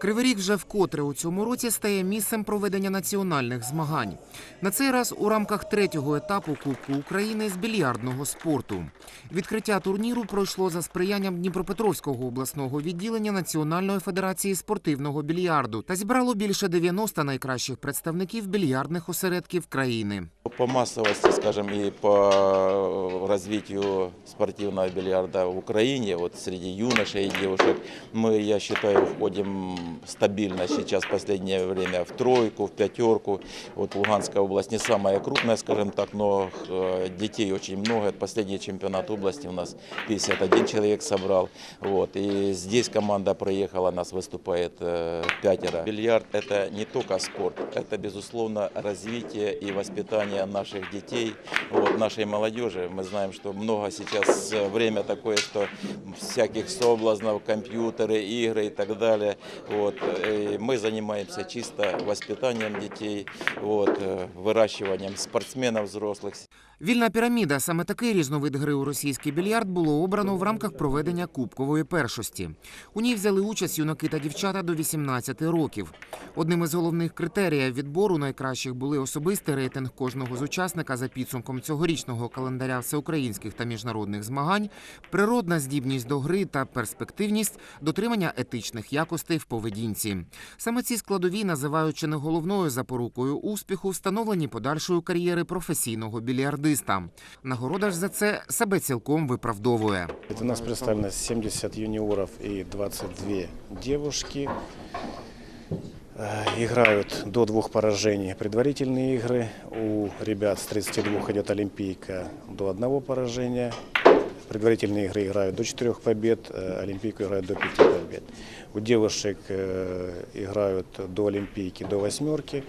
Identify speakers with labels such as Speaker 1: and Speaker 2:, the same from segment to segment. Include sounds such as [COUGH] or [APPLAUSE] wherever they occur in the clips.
Speaker 1: Кривий Ріг вже вкотре у цьому році стає місцем проведення національних змагань. На цей раз у рамках третього етапу Кубку України з більярдного спорту. Відкриття турніру пройшло за сприянням Дніпропетровського обласного відділення Національної федерації спортивного більярду та зібрало більше 90 найкращих представників більярдних осередків країни.
Speaker 2: По массовости, скажем, и по развитию спортивного бильярда в Украине, вот среди юношей и девушек, мы, я считаю, стабильно сейчас в последнее время в тройку, в пятерку. Вот Луганская область не самая крупная, скажем так, но э, детей очень много. Последний чемпионат области у нас 51 человек собрал. Вот. И здесь команда проехала, нас выступает э, пятеро. Бильярд – это не только спорт, это, безусловно, развитие и воспитание наших детей, вот, нашей молодежи. Мы знаем, что много сейчас э, время такое, что всяких соблазнов, компьютеры, игры и так далее. Вот. И мы занимаемся чисто воспитанием детей, вот, э, выращиванием спортсменов взрослых.
Speaker 1: Вільна піраміда саме такий різновид гри у російський більярд було обрано в рамках проведення кубкової першості. У ній взяли участь юнаки та дівчата до 18 років. Одним із головних критеріїв відбору найкращих були особистий рейтинг кожного з учасника за підсумком цьогорічного календаря всеукраїнських та міжнародних змагань, природна здібність до гри та перспективність дотримання етичних якостей в поведінці. Саме ці складові називають чи не головною запорукою успіху встановленні подальшої кар'єри професійного більярдиста. Нагорода ж за це себе цілком виправдовує.
Speaker 3: Это У нас представлено 70 юниоров и 22 девушки. Э, Играют до двух поражений предварительные игры. У ребят с 32 идет Олимпийка до одного поражения. Предварительные игры играют до четырех побед, э, Олимпийку играют до пяти побед. У девушек э, играют до Олимпийки до восьмерки,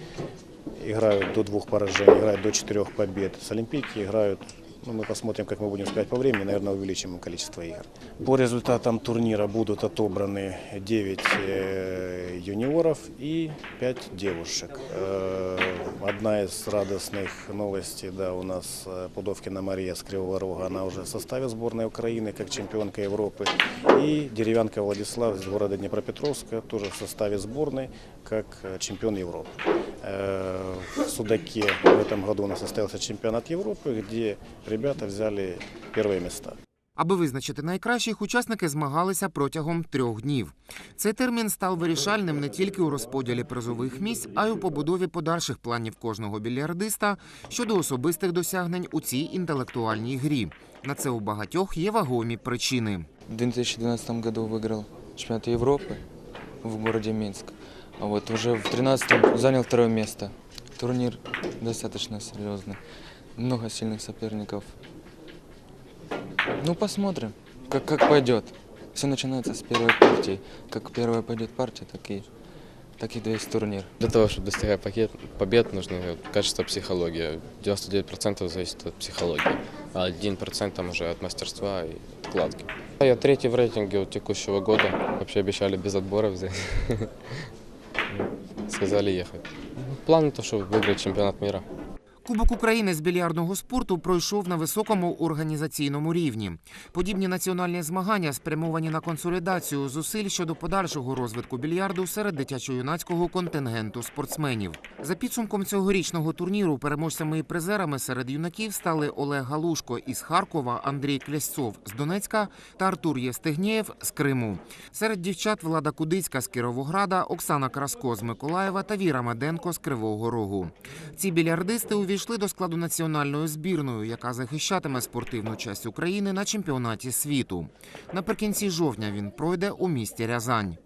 Speaker 3: играют до двух поражений, играют до четырех побед. С Олимпийки играют, ну, мы посмотрим, как мы будем успевать по времени, наверное, увеличим количество игр. По результатам турнира будут отобраны 9 э, юниоров и 5 девушек. Э, Одна из радостных новостей, да, у нас э, Пудовкина Мария с Кривого Рога, она уже в составе сборной Украины, как чемпионка Европы. И Деревянка Владислав из города Днепропетровска, тоже в составе сборной, как э, чемпион Европы. Э, В Судаке в этом году у нас состоялся чемпионат Европы, где ребята взяли первые места.
Speaker 1: Аби визначити найкращих, учасники змагалися протягом трьох днів. Цей термін став вирішальним не тільки у розподілі призових місць, а й у побудові подальших планів кожного більярдиста щодо особистих досягнень у цій інтелектуальній грі. На це у багатьох є вагомі причини.
Speaker 4: В 2012 году выиграл чемпионат Европы в городе Минск. А вот уже в 2013 занял второе место. Турнир достаточно серьезный. Много сильных соперников. Ну, посмотрим, как, как пойдет. Все начинается с первой партии. Как первая пойдет партия, так и, так и весь турнир.
Speaker 5: Для того, чтобы достигать пакет, побед, нужно качество психологии. 99% зависит от психологии, а 1% там уже от мастерства и откладки. Я третий в рейтинге у текущего года. Вообще обещали без отбора взять. [LAUGHS] Сказали ехать. План то, чтобы выиграть чемпионат мира.
Speaker 1: Кубок України з більярдного спорту пройшов на високому організаційному рівні. Подібні національні змагання спрямовані на консолідацію зусиль щодо подальшого розвитку більярду серед дитячо-юнацького контингенту спортсменів. За підсумком цьогорічного турніру переможцями і призерами серед юнаків стали Олег Галушко із Харкова, Андрій Клясцов з Донецька та Артур Єстигнєєв з Криму. Серед дівчат Влада Кудицька з Кіровограда, Оксана Краско з Миколаєва та Віра Меденко з Кривого Рогу. Ці більярдисти увійшли до складу національної збірної, яка захищатиме спортивну часть України на чемпіонаті світу. Наприкінці жовтня він пройде у місті Рязань.